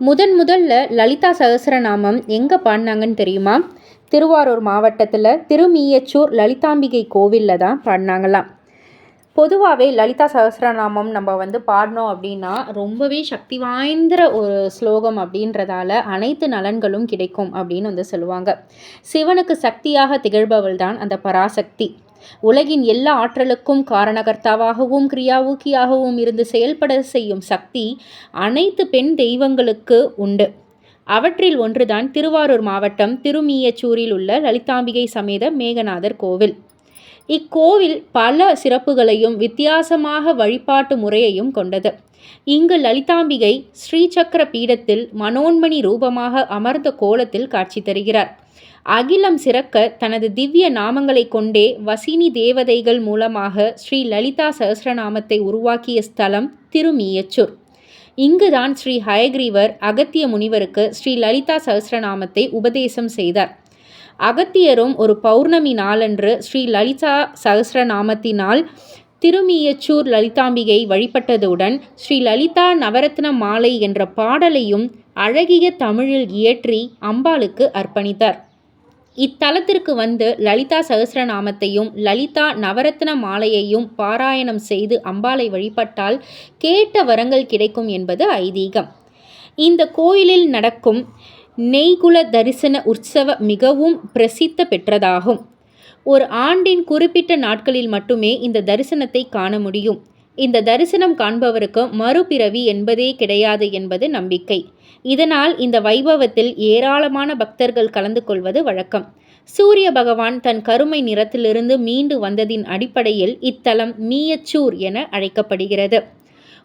முதன் முதல்ல லலிதா சகசரநாமம் எங்கே பாடினாங்கன்னு தெரியுமா? திருவாரூர் மாவட்டத்தில் திருமீயச்சூர் லலிதாம்பிகை கோவிலில் தான் பாடினாங்களாம். பொதுவாகவே லலிதா சகசரநாமம் நம்ம வந்து பாடினோம் அப்படின்னா ரொம்பவே சக்தி வாய்ந்த ஒரு ஸ்லோகம் அப்படின்றதால அனைத்து நலன்களும் கிடைக்கும் அப்படின்னு வந்து சொல்லுவாங்க. சிவனுக்கு சக்தியாக திகழ்பவள் தான் அந்த பராசக்தி. உலகின் எல்லா ஆற்றலுக்கும் காரணகர்த்தாவாகவும் கிரியாவூக்கியாகவும் இருந்து செயல்பட செய்யும் சக்தி அனைத்து பெண் தெய்வங்களுக்கு உண்டு. அவற்றில் ஒன்றுதான் திருவாரூர் மாவட்டம் திருமீயச்சூரில் உள்ள லலிதாம்பிகை சமேத மேகநாதர் கோவில். இக்கோவில் பல சிறப்புகளையும் வித்தியாசமாக வழிபாட்டு முறையையும் கொண்டது. இங்கு லலிதாம்பிகை ஸ்ரீசக்கர பீடத்தில் மனோன்மணி ரூபமாக அமர்ந்த கோலத்தில் காட்சி தருகிறார். அகிலம் சிறக்க தனது திவ்ய நாமங்களை கொண்டே வசினி தேவதைகள் மூலமாக ஸ்ரீ லலிதா சஹசிரநாமத்தை உருவாக்கிய ஸ்தலம் திருமீயச்சூர். இங்குதான் ஸ்ரீ ஹயக்ரீவர் அகத்திய முனிவருக்கு ஸ்ரீ லலிதா சஹசிரநாமத்தை உபதேசம் செய்தார். அகத்தியரும் ஒரு பௌர்ணமி நாளன்று ஸ்ரீ லலிதா சஹசிரநாமத்தினால் திருமியச்சூர் லலிதாம்பிகை வழிபட்டதுடன் ஸ்ரீ லலிதா நவரத்ன மாலை என்ற பாடலையும் அழகிய தமிழில் இயற்றி அம்பாளுக்கு அர்ப்பணித்தார். இத்தலத்திற்கு வந்து லலிதா சகசிரநாமத்தையும் லலிதா நவரத்ன மாலையையும் பாராயணம் செய்து அம்பாளை வழிபட்டால் கேட்ட வரங்கள் கிடைக்கும் என்பது ஐதீகம். இந்த கோயிலில் நடக்கும் நெய்குல தரிசன உற்சவ மிகவும் பிரசித்த பெற்றதாகும். ஒரு ஆண்டின் குறிப்பிட்ட நாட்களில் மட்டுமே இந்த தரிசனத்தை காண முடியும். இந்த தரிசனம் காண்பவருக்கு மறுபிறவி என்பதே கிடையாது என்பது நம்பிக்கை. இதனால் இந்த வைபவத்தில் ஏராளமான பக்தர்கள் கலந்து கொள்வது வழக்கம். சூரிய பகவான் தன் கருமை நிறத்திலிருந்து மீண்டு வந்ததின் அடிப்படையில் இத்தலம் மீயச்சூர் என அழைக்கப்படுகிறது.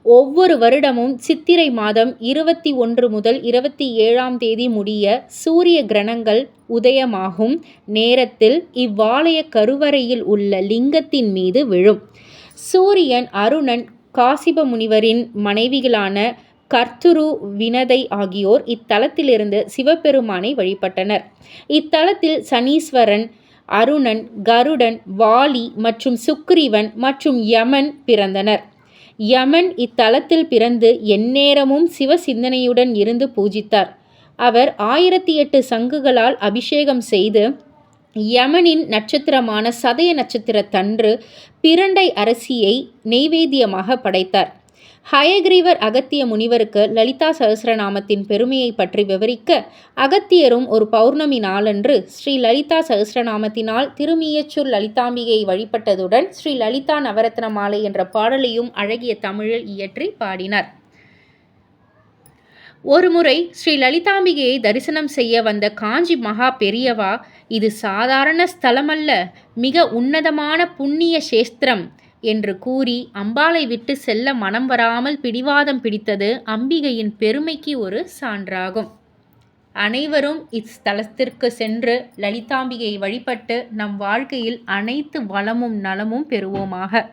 ஒவ்வொரு வருடமும் சித்திரை மாதம் இருபத்தி ஒன்று முதல் இருபத்தி ஏழாம் தேதி முடிய சூரிய கிரணங்கள் உதயமாகும் நேரத்தில் இவ்வாலய கருவறையில் உள்ள லிங்கத்தின் மீது விழும். சூரியன் அருணன் காசிப முனிவரின் மனைவிகளான கர்த்துரு வினதை ஆகியோர் இத்தலத்திலிருந்து சிவபெருமானை வழிபட்டனர். இத்தலத்தில் சனீஸ்வரன் அருணன் கருடன் வாலி மற்றும் சுக்ரீவன் மற்றும் யமன் பிறந்தனர். யமன் இத்தலத்தில் பிறந்து எந்நேரமும் சிவ சிந்தனையுடன் இருந்து பூஜித்தார். அவர் ஆயிரத்தி எட்டு சங்குகளால் அபிஷேகம் செய்து யமனின் நட்சத்திரமான சதய நட்சத்திரத்தன்று பிரண்டை அரசியை நெய்வேத்தியமாக படைத்தார். ஹயக்ரீவர் அகத்திய முனிவருக்கு லலிதா சகசிரநாமத்தின் பெருமையை பற்றி விவரிக்க அகத்தியரும் ஒரு பௌர்ணமி நாளன்று ஸ்ரீ லலிதா சகசிரநாமத்தினால் திருமியச்சூர் லலிதாம்பிகை வழிபட்டதுடன் ஸ்ரீ லலிதா நவரத்ன மாலை என்ற பாடலையும் அழகிய தமிழில் இயற்றி பாடினார். ஒருமுறை ஸ்ரீ லலிதாம்பிகையை தரிசனம் செய்ய வந்த காஞ்சி மகா பெரியவா இது சாதாரண ஸ்தலமல்ல மிக உன்னதமான புண்ணிய சேஸ்திரம் என்று கூறி அம்பாளை விட்டு செல்ல மனம் வராமல் பிடிவாதம் பிடித்தது அம்பிகையின் பெருமைக்கு ஒரு சான்றாகும். அனைவரும் இஸ்தலத்திற்கு சென்று லலிதாம்பிகையை வழிபட்டு நம் வாழ்க்கையில் அனைத்து வளமும் நலமும் பெறுவோமாக.